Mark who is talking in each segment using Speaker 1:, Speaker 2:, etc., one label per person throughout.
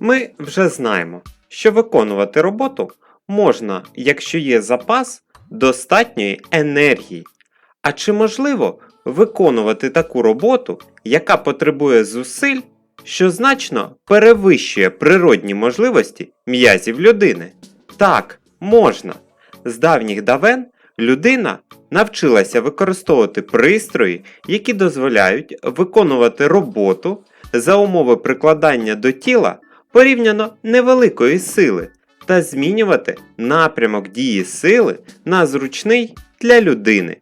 Speaker 1: Ми вже знаємо, що виконувати роботу можна, якщо є запас достатньої енергії. А чи можливо виконувати таку роботу, яка потребує зусиль, що значно перевищує природні можливості м'язів людини? Так, можна. З давніх давен людина навчилася використовувати пристрої, які дозволяють виконувати роботу за умови прикладання до тіла порівняно невеликої сили та змінювати напрямок дії сили на зручний для людини.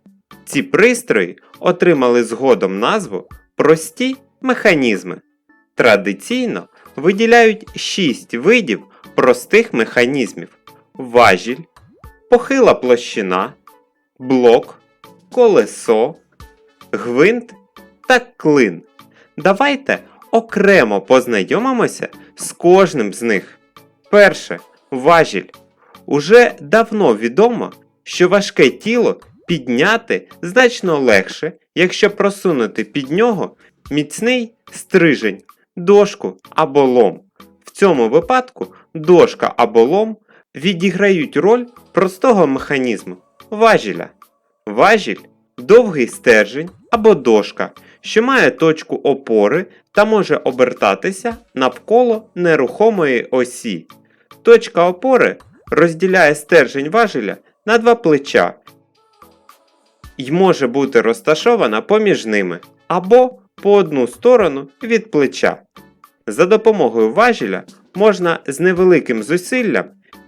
Speaker 1: Ці пристрої отримали згодом назву прості механізми. Традиційно виділяють 6 видів простих механізмів: важіль, похила площина, блок, колесо, гвинт та клин. Давайте окремо познайомимося з кожним з них. Перше важіль. Уже давно відомо, що важке тіло підняти значно легше, якщо просунути під нього міцний стрижень, дошку або лом. В цьому випадку дошка або лом відіграють роль простого механізму важіля. Важіль довгий стержень або дошка, що має точку опори та може обертатися навколо нерухомої осі. Точка опори розділяє стержень важеля на два плеча і може бути розташована поміж ними або по одну сторону від плеча. За допомогою важеля можна з невеликим зусиллям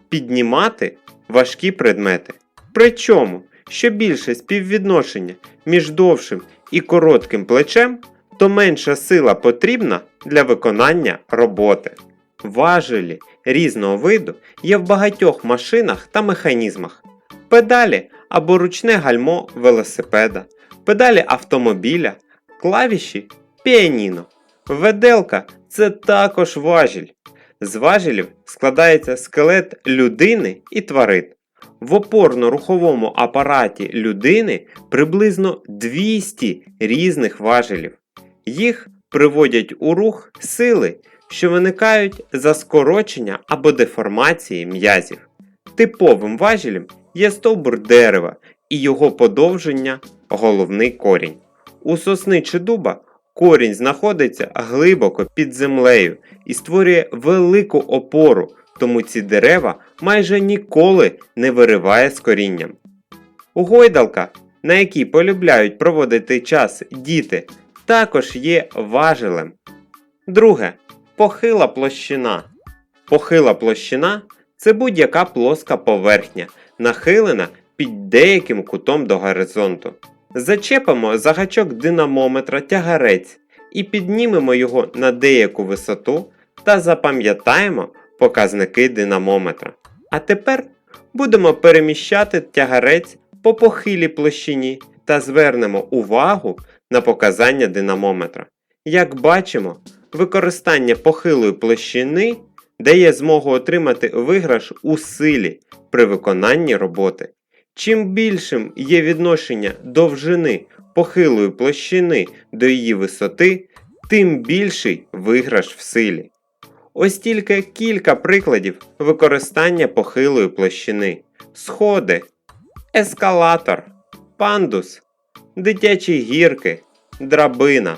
Speaker 1: піднімати важкі предмети. Причому, що більше співвідношення між довшим і коротким плечем, то менша сила потрібна для виконання роботи. Важелі різного виду є в багатьох машинах та механізмах. Педалі або ручне гальмо велосипеда, педалі автомобіля, клавіші піаніно. Веделка це також важіль. З важелів складається скелет людини і тварин. В опорно-руховому апараті людини приблизно 200 різних важелів. Їх приводять у рух сили, що виникають за скорочення або деформації м'язів. Типовим важелем є стовбур дерева і його подовження головний корінь. У сосни чи дуба корінь знаходиться глибоко під землею і створює велику опору, тому ці дерева майже ніколи не вириває з корінням. Гойдалка, на якій полюбляють проводити час діти, також є важелем. Друге похила площина. Похила площина це будь-яка плоска поверхня, нахилена під деяким кутом до горизонту. Зачепимо за гачок динамометра тягарець і піднімемо його на деяку висоту та запам'ятаємо показники динамометра. А тепер будемо переміщати тягарець по похилій площині та звернемо увагу на показання динамометра. Як бачимо, використання похилої площини дає змогу отримати виграш у силі при виконанні роботи. Чим більшим є відношення довжини похилої площини до її висоти, тим більший виграш в силі. Ось тільки кілька прикладів використання похилої площини: сходи, ескалатор, пандус, дитячі гірки, драбина.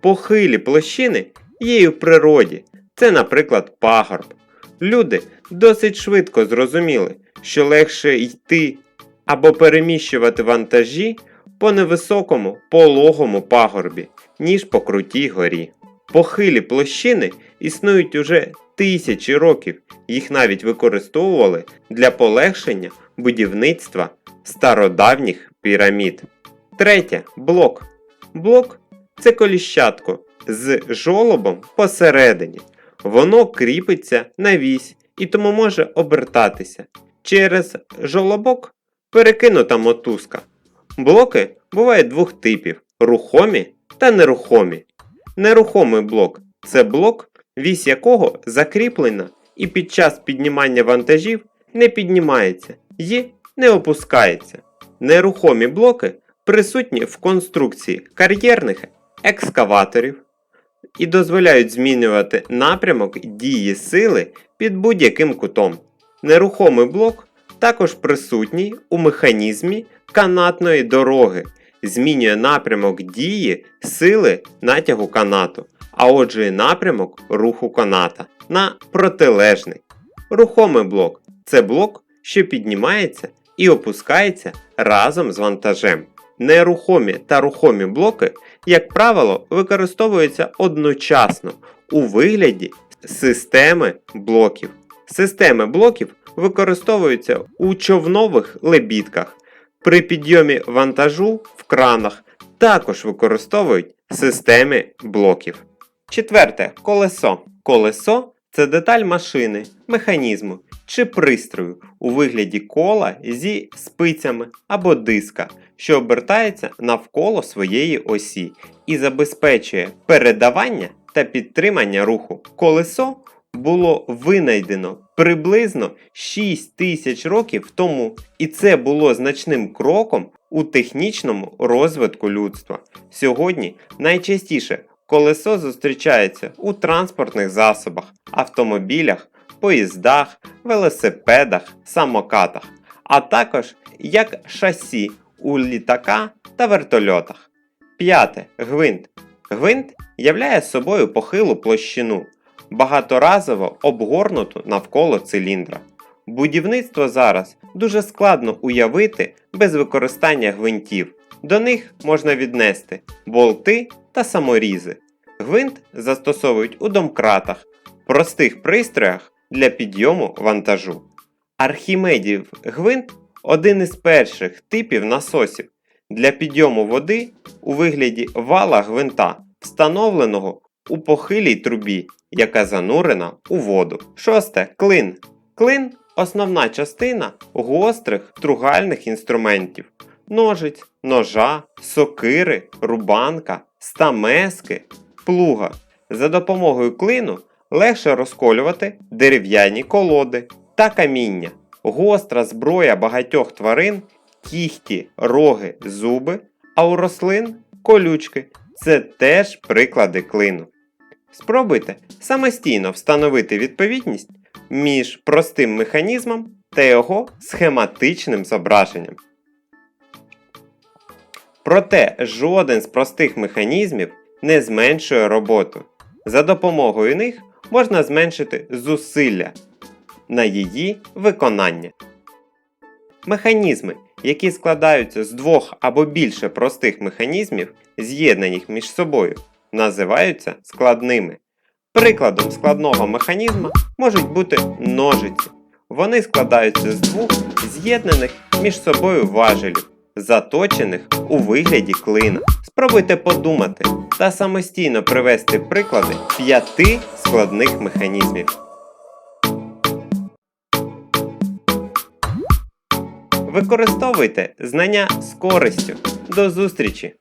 Speaker 1: Похилі площини є і в природі. Це, наприклад, пагорб. Люди досить швидко зрозуміли, що легше йти або переміщувати вантажі по невисокому пологому пагорбі, ніж по крутій горі. Похилі площини існують уже тисячі років, їх навіть використовували для полегшення будівництва стародавніх пірамід. Третє блок. Блок це коліщатко з жолобом посередині. Воно кріпиться на вісь і тому може обертатися. Через жолобок перекинута мотузка. Блоки бувають двох типів: рухомі та нерухомі. Нерухомий блок це блок, вісь якого закріплена і під час піднімання вантажів не піднімається і не опускається. Нерухомі блоки присутні в конструкції кар'єрних екскаваторів, і дозволяють змінювати напрямок дії сили під будь-яким кутом. Нерухомий блок також присутній у механізмі канатної дороги, змінює напрямок дії сили натягу канату, а отже і напрямок руху каната на протилежний. Рухомий блок це блок, що піднімається і опускається разом з вантажем. Нерухомі та рухомі блоки, як правило, використовуються одночасно у вигляді системи блоків. Системи блоків використовуються у човнових лебідках. При підйомі вантажу в кранах також використовують системи блоків. Четверте колесо. Колесо це деталь машини, механізму чи пристрою у вигляді кола зі спицями або диска, що обертається навколо своєї осі і забезпечує передавання та підтримання руху. Колесо було винайдено приблизно 6 тисяч років тому, і це було значним кроком у технічному розвитку людства. Сьогодні найчастіше колесо зустрічається у транспортних засобах, автомобілях, поїздах, велосипедах, самокатах, а також як шасі у літака та вертольотах. П'яте. Гвинт. Гвинт являє собою похилу площину, багаторазово обгорнуту навколо циліндра. Будівництво зараз дуже складно уявити без використання гвинтів. До них можна віднести болти та саморізи. Гвинт застосовують у домкратах, простих пристроях для підйому вантажу. Архімедів гвинт один із перших типів насосів для підйому води у вигляді вала гвинта, встановленого у похилій трубі, яка занурена у воду. Шосте клин. Клин основна частина гострих тругальних інструментів: ножиць, ножа, сокири, рубанка, стамески, плуга. За допомогою клину легше розколювати дерев'яні колоди та каміння. Гостра зброя багатьох тварин, кіхті, роги, зуби, а у рослин колючки. Це теж приклади клину. Спробуйте самостійно встановити відповідність між простим механізмом та його схематичним зображенням. Проте жоден з простих механізмів не зменшує роботу. За допомогою них можна зменшити зусилля на її виконання. Механізми, які складаються з двох або більше простих механізмів, з'єднаних між собою, називаються складними. Прикладом складного механізму можуть бути ножиці. Вони складаються з двох з'єднаних між собою важелів, заточених у вигляді клина. Спробуйте подумати та самостійно привести приклади п'яти складних механізмів. Використовуйте знання з користю. До зустрічі!